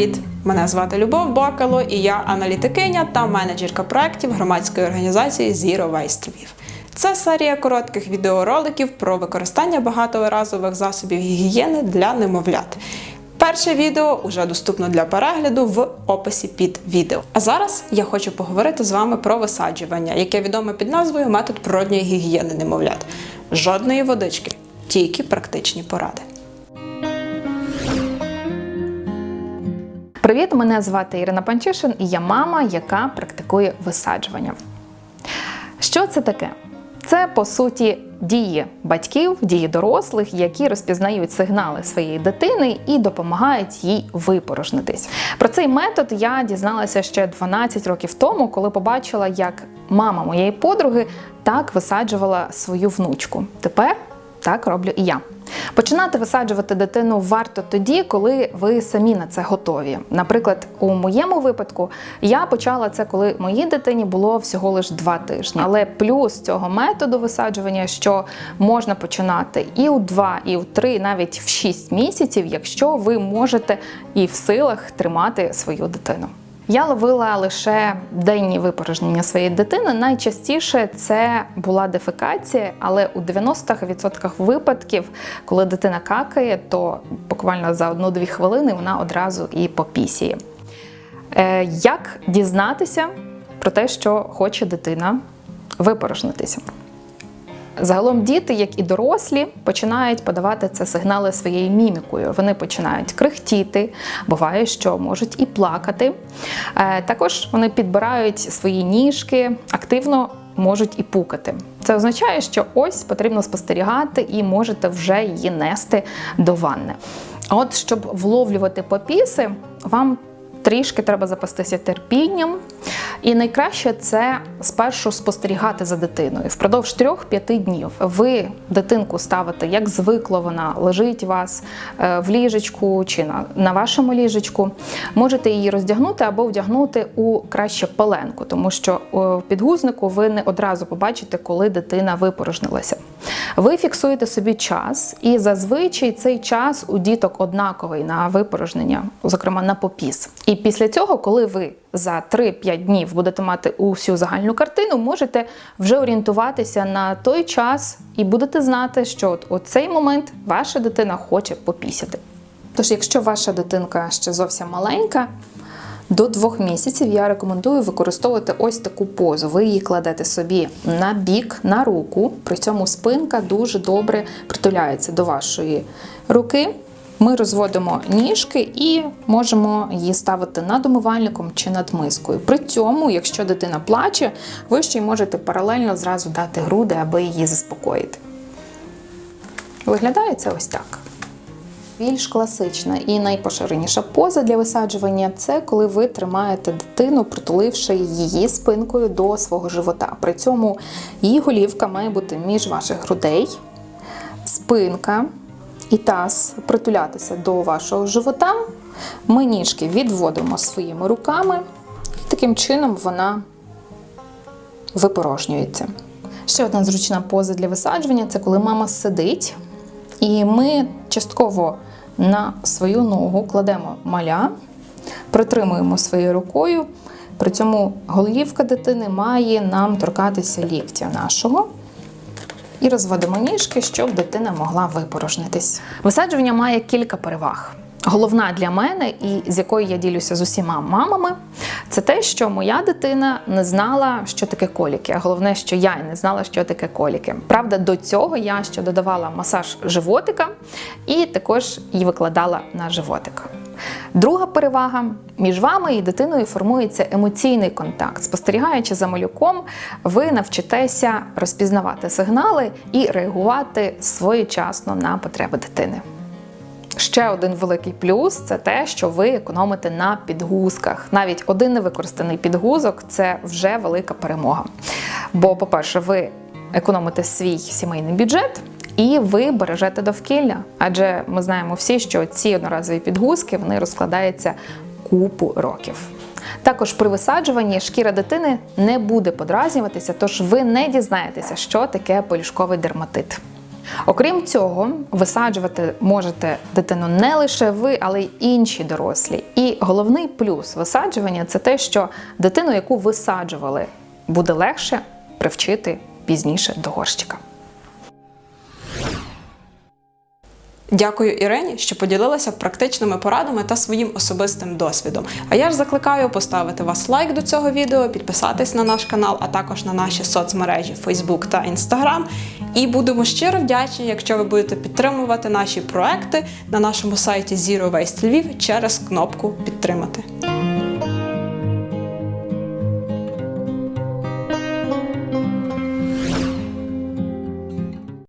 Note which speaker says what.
Speaker 1: Привіт! Мене звати Любов Бакало і я аналітикиня та менеджерка проєктів громадської організації Zero Waste Lviv. Це серія коротких відеороликів про використання багаторазових засобів гігієни для немовлят. Перше відео вже доступно для перегляду в описі під відео. А зараз я хочу поговорити з вами про висаджування, яке відоме під назвою метод природньої гігієни немовлят. Жодної водички, тільки практичні поради.
Speaker 2: Привіт, мене звати Ірина Панчишин і я мама, яка практикує висаджування. Що це таке? Це по суті дії батьків, дії дорослих, які розпізнають сигнали своєї дитини і допомагають їй випорожнитись. Про цей метод я дізналася ще 12 років тому, коли побачила, як мама моєї подруги так висаджувала свою внучку. Тепер так роблю і я. Починати висаджувати дитину варто тоді, коли ви самі на це готові. Наприклад, у моєму випадку я почала це, коли моїй дитині було всього лиш два тижні. Але плюс цього методу висаджування, що можна починати і у два, і у три, навіть в шість місяців, якщо ви можете і в силах тримати свою дитину. Я ловила лише денні випорожнення своєї дитини. Найчастіше це була дефекація, але у 90% випадків, коли дитина какає, то буквально за одну-дві хвилини вона одразу і попісіє. Е, як дізнатися про те, що хоче дитина випорожнитися? Загалом діти, як і дорослі, починають подавати це сигнали своєю мімікою. Вони починають крихтіти, буває, що можуть і плакати. Е, Також вони підбирають свої ніжки, активно можуть і пукати. Це означає, що ось потрібно спостерігати і можете вже її нести до ванни. А от щоб вловлювати попіси, вам Трішки треба запастися терпінням, і найкраще це спершу спостерігати за дитиною. Впродовж 3-5 днів ви дитинку ставите, як звикло вона лежить вас е, в ліжечку чи на, на вашому ліжечку. Можете її роздягнути або вдягнути у краще пеленку, тому що в підгузнику ви не одразу побачите, коли дитина випорожнилася. Ви фіксуєте собі час, і зазвичай цей час у діток однаковий на випорожнення, зокрема на попіс. І після цього, коли ви за 3-5 днів будете мати усю загальну картину, можете вже орієнтуватися на той час і будете знати, що от у цей момент ваша дитина хоче попісяти. Тож, якщо ваша дитинка ще зовсім маленька, до двох місяців я рекомендую використовувати ось таку позу. Ви її кладете собі на бік, на руку, при цьому спинка дуже добре притуляється до вашої руки. Ми розводимо ніжки і можемо її ставити над умивальником чи над мискою. При цьому, якщо дитина плаче, ви ще й можете паралельно зразу дати груди, аби її заспокоїти. Виглядає це ось так. Більш класична і найпоширеніша поза для висаджування це коли ви тримаєте дитину, притуливши її спинкою до свого живота. При цьому її голівка має бути між ваших грудей, спинка і таз притулятися до вашого живота. Ми ніжки відводимо своїми руками, і таким чином вона випорожнюється. Ще одна зручна поза для висаджування це коли мама сидить, і ми частково на свою ногу кладемо маля, притримуємо своєю рукою. При цьому голівка дитини має нам торкатися ліктя нашого. І розводимо ніжки, щоб дитина могла випорожнитись. Висаджування має кілька переваг. Головна для мене, і з якою я ділюся з усіма мамами, це те, що моя дитина не знала, що таке коліки. А головне, що я не знала, що таке коліки. Правда, до цього я ще додавала масаж животика і також її викладала на животик. Друга перевага між вами і дитиною формується емоційний контакт. Спостерігаючи за малюком, ви навчитеся розпізнавати сигнали і реагувати своєчасно на потреби дитини. Ще один великий плюс це те, що ви економите на підгузках. Навіть один невикористаний підгузок це вже велика перемога. Бо, по-перше, ви економите свій сімейний бюджет. І ви бережете довкілля, адже ми знаємо всі, що ці одноразові підгузки вони розкладаються купу років. Також при висаджуванні шкіра дитини не буде подразнюватися, тож ви не дізнаєтеся, що таке полішковий дерматит. Окрім цього, висаджувати можете дитину не лише ви, але й інші дорослі. І головний плюс висаджування це те, що дитину, яку висаджували, буде легше привчити пізніше до горщика.
Speaker 1: Дякую Ірені, що поділилася практичними порадами та своїм особистим досвідом. А я ж закликаю поставити вас лайк до цього відео, підписатись на наш канал, а також на наші соцмережі Facebook та Instagram. І будемо щиро вдячні, якщо ви будете підтримувати наші проекти на нашому сайті Zero Waste Lviv через кнопку Підтримати.